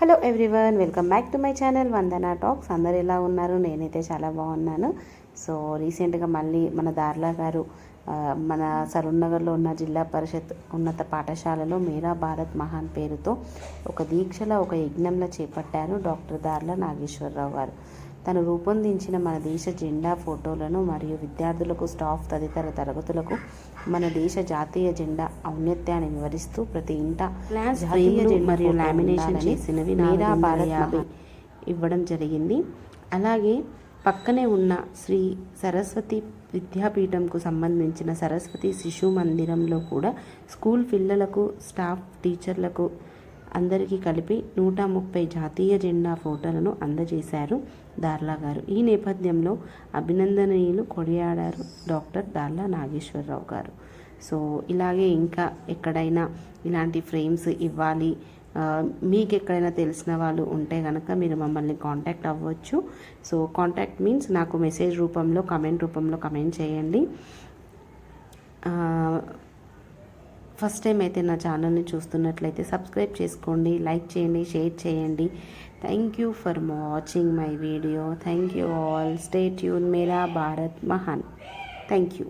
Hello everyone welcome back to my channel Vandana talks. అందరు ఎలా ఉన్నారు? నేనైతే చాలా బాగున్నాను. సో రీసెంట్గా మళ్ళీ మన దార్లా గారు మన మన సరూర్నగర్లో ఉన్న జిల్లా పరిషత్ ఉన్నత పాఠశాలలో మీరా భారత్ మహాన్ పేరుతో ఒక దీక్షల ఒక యజ్ఞంలో చేపట్టారు డాక్టర్ దార్లా నాగేశ్వరరావు గారు. తను రూపొందించిన మన దేశ జెండా ఫోటోలను మరియు విద్యార్థులకు స్టాఫ్ తదితర తరగతులకు మన దేశ జాతీయ జెండా ఔన్నత్యాన్ని వివరిస్తూ ప్రతి ఇంట జాతీయ జెండా మరియు లామినేషన్ చేసినవి మీరా భారత్ ఇవ్వడం జరిగింది. అలాగే పక్కనే ఉన్న శ్రీ సరస్వతి విద్యాపీఠంకు సంబంధించిన సరస్వతి శిశు మందిరంలో కూడా స్కూల్ పిల్లలకు స్టాఫ్ టీచర్లకు అందరికీ కలిపి నూట ముప్పై జాతీయ జెండా ఫోటోలను అందజేశారు దార్లా గారు. ఈ నేపథ్యంలో అభినందనీయులు కొనియాడారు డాక్టర్ దార్లా నాగేశ్వరరావు గారు. సో ఇలాగే ఇంకా ఎక్కడైనా ఇలాంటి ఫ్రేమ్స్ ఇవ్వాలి. మీకు ఎక్కడైనా తెలిసిన వాళ్ళు ఉంటే కనుక మీరు మమ్మల్ని కాంటాక్ట్ అవ్వచ్చు. సో కాంటాక్ట్ మీన్స్ నాకు మెసేజ్ రూపంలో కమెంట్ రూపంలో కమెంట్ చేయండి. ఫస్ట్ టైం అయితే నా ఛానల్ని చూస్తున్నట్లయితే సబ్స్క్రైబ్ చేసుకోండి లైక్ చేయండి షేర్ చేయండి. Thank you for watching my video thank you all stay tune మేరా భారత్ మహాన్ థ్యాంక్ యూ